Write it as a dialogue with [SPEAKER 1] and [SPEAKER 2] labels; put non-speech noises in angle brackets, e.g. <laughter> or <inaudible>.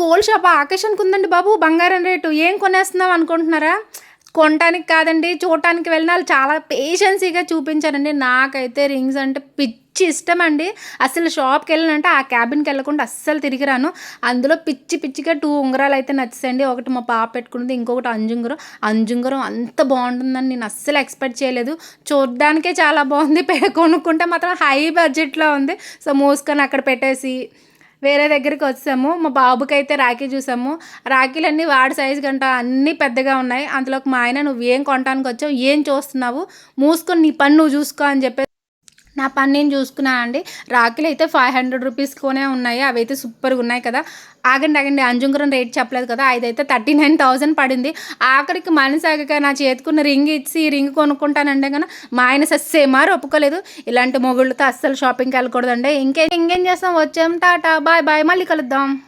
[SPEAKER 1] Gold shop ఆకేషన్కి ఉందండి బాబు బంగారం rate. ఏం కొనేస్తున్నాం అనుకుంటున్నారా? కొనటానికి కాదండి చూడటానికి వెళ్ళిన వాళ్ళు చాలా పేషెన్సీగా చూపించారండి. నాకైతే రింగ్స్ అంటే పిచ్చి ఇష్టం అండి అసలు షాప్కి వెళ్ళినంటే ఆ క్యాబిన్కి వెళ్ళకుండా అస్సలు తిరిగి రాను. అందులో పిచ్చి పిచ్చిగా టూ ఉంగరాలు అయితే నచ్చాయండి ఒకటి మా పాప పెట్టుకున్నది ఇంకొకటి అంజుంగరం. అంజుంగరం అంత బాగుంటుందని నేను అస్సలు ఎక్స్పెక్ట్ చేయలేదు. చూడడానికే చాలా బాగుంది. <laughs> కొనుక్కుంటే మాత్రం హై బడ్జెట్లో ఉంది. సో మోసుకొని అక్కడ పెట్టేసి వేరే దగ్గరికి వచ్చాము. మా బాబుకి అయితే రాఖీ చూసాము. రాఖీలన్నీ వాడి సైజు గంట అన్నీ పెద్దగా ఉన్నాయి. అందులోకి మా ఆయన నువ్వు ఏం కొనడానికి వచ్చావు ఏం చూస్తున్నావు? మూసుకొని నీ పని నువ్వు చూసుకో అని చెప్పి నా పని నేను చూసుకున్నాను అండి. రాఖీలు అయితే ఫైవ్ హండ్రెడ్ రూపీస్కోనే ఉన్నాయి. అవి అయితే సూపర్గా ఉన్నాయి కదా. ఆగండి ఆగండి. అంజుంగురం రేట్ చెప్పలేదు కదా. అదైతే థర్టీ నైన్ థౌసండ్ పడింది. ఆఖరికి మనసాగక నా చేతికున్న రింగ్ ఇచ్చి ఈ రింగ్ కొనుక్కుంటానంటే కానీ మా ఆయన సస్సేమారు ఒప్పుకోలేదు. ఇలాంటి మొగుళ్ళతో అస్సలు షాపింగ్కి వెళ్ళకూడదండి. ఇంకే ఇంకేం చేస్తాం? వచ్చాం. Tata bye bye. మళ్ళీ కలుద్దాం.